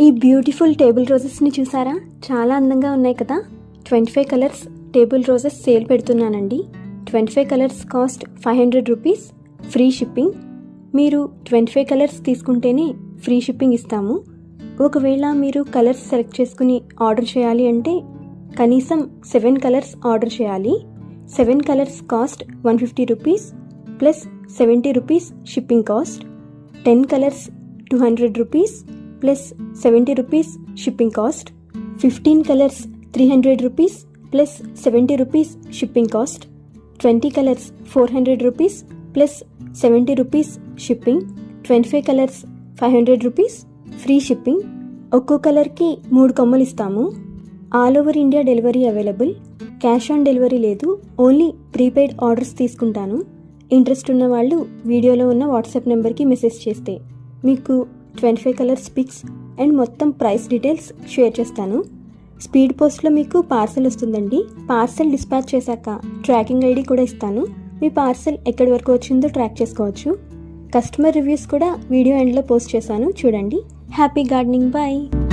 ఈ beautiful table రోజెస్ని చూసారా? చాలా అందంగా ఉన్నాయి కదా? Twenty five colours table roses sale పెడుతున్నానండి. Twenty five colours cost five hundred rupees free shipping. మీరు ట్వంటీ ఫైవ్ కలర్స్ తీసుకుంటేనే ఫ్రీ షిప్పింగ్ ఇస్తాము. ఒకవేళ మీరు కలర్స్ సెలెక్ట్ చేసుకుని ఆర్డర్ చేయాలి అంటే కనీసం సెవెన్ కలర్స్ ఆర్డర్ చేయాలి. Seven colours cost one fifty rupees plus seventy rupees shipping cost. Ten colours two hundred rupees plus seventy rupees shipping cost fifteen colours three hundred rupees plus seventy rupees shipping cost twenty colours four hundred rupees plus seventy rupees shipping twenty five colours five hundred rupees free shipping ఒక్కో కలర్కి మూడు కొమ్మలు ఇస్తాము. All over India delivery available cash on delivery లేదు. Only prepaid orders తీసుకుంటాను. Interest ఉన్న వాళ్ళు వీడియోలో ఉన్న వాట్సాప్ నెంబర్కి మెసేజ్ చేస్తే. మీకు twenty five colours pics and మొత్తం ప్రైస్ డీటెయిల్స్ షేర్ చేస్తాను. స్పీడ్ పోస్ట్లో మీకు పార్సల్ వస్తుందండి. పార్సల్ డిస్పాచ్ చేశాక ట్రాకింగ్ ఐడి కూడా ఇస్తాను. మీ పార్సల్ ఎక్కడి వరకు వచ్చిందో ట్రాక్ చేసుకోవచ్చు. కస్టమర్ రివ్యూస్ కూడా వీడియో ఎండ్లో పోస్ట్ చేశాను. చూడండి. Happy gardening. బాయ్.